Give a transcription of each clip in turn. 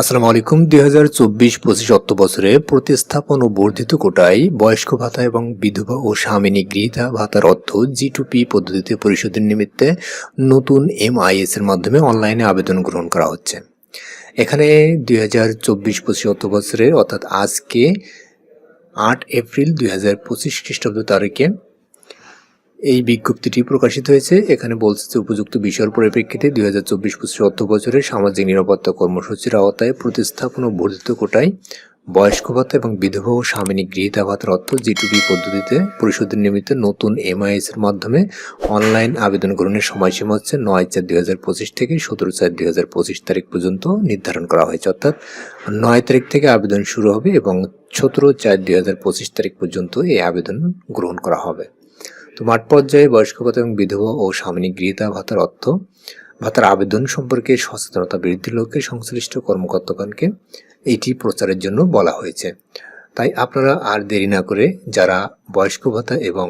আসসালামু আলাইকুম। দুই হাজার চব্বিশ পঁচিশ অর্থ বছরে প্রতিস্থাপন ও বর্ধিত কোটায় বয়স্ক ভাতা এবং বিধবা ও স্বামিনী গৃহীতা ভাতার অর্থ জি টু পি পদ্ধতিতে পরিশোধের নিমিত্তে নতুন এমআইএস এর মাধ্যমে অনলাইনে আবেদন গ্রহণ করা হচ্ছে। এখানে দুই হাজার চব্বিশ পঁচিশ অর্থ অর্থাৎ আজকে আট এপ্রিল দুই হাজার পঁচিশ খ্রিস্টাব্দ তারিখে এই বিজ্ঞপ্তিটি প্রকাশিত হয়েছে। এখানে বলছে যে উপযুক্ত বিষয়ের পরিপ্রেক্ষিতে দুই হাজার চব্বিশ পঁচিশ অর্থ বছরে সামাজিক নিরাপত্তা কর্মসূচির আওতায় প্রতিস্থাপন ও বর্ধিত কোটায় বয়স্ক ভাতা এবং বিধবা ও স্বামিনী গৃহীতা ভাতার অর্থ জিটুপি পদ্ধতিতে পরিশোধের নিমিত্তে নতুন এমআইএস এর মাধ্যমে অনলাইন আবেদন গ্রহণের সময়সীমা হচ্ছে নয় চার দুই হাজার পঁচিশ থেকে সতেরো চার দুই হাজার পঁচিশ তারিখ পর্যন্ত নির্ধারণ করা হয়েছে। অর্থাৎ নয় তারিখ থেকে আবেদন শুরু হবে এবং সতেরো চার দুই হাজার পঁচিশ তারিখ পর্যন্ত এই আবেদন গ্রহণ করা হবে। তো মাঠ পর্যায়ে বয়স্ক ভাতা এবং বিধবা ও স্বামিনী গৃহীতা ভাতার অর্থ, ভাতার আবেদন সম্পর্কে সচেতনতা বৃদ্ধির লক্ষ্যে সংশ্লিষ্ট কর্মকর্তাগণকে এটি প্রচারের জন্য বলা হয়েছে। তাই আপনারা আর দেরি না করে যারা বয়স্ক ভাতা এবং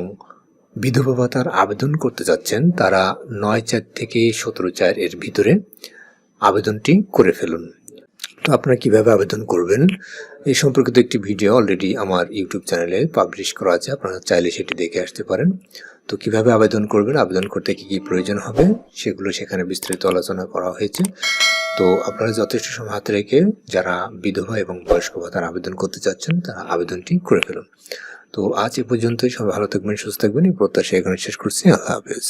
বিধবা ভাতার আবেদন করতে যাচ্ছেন, তারা নয় চার থেকে সতেরো চার এর ভিতরে আবেদনটি করে ফেলুন। তো আপনারা কীভাবে আবেদন করবেন? এই সম্পর্কিত একটি ভিডিও অলরেডি আমার ইউটিউব চ্যানেলে পাবলিশ করা আছে, আপনারা চাইলে সেটি দেখে আসতে পারেন। তো কীভাবে আবেদন করবেন, আবেদন করতে কি কি প্রয়োজন হবে, সেগুলো সেখানে বিস্তারিত আলোচনা করা হয়েছে। তো আপনারা যথেষ্ট সময় হাতে রেখে যারা বিধবা এবং বয়স্ক ভাতার আবেদন করতে চাচ্ছেন, তারা আবেদনটি করে ফেলুন। তো আজ এ পর্যন্তই, সবাই ভালো থাকবেন, সুস্থ থাকবেন, এই প্রত্যাশা এখানে শেষ করছি, আল্লাহ হাফেজ।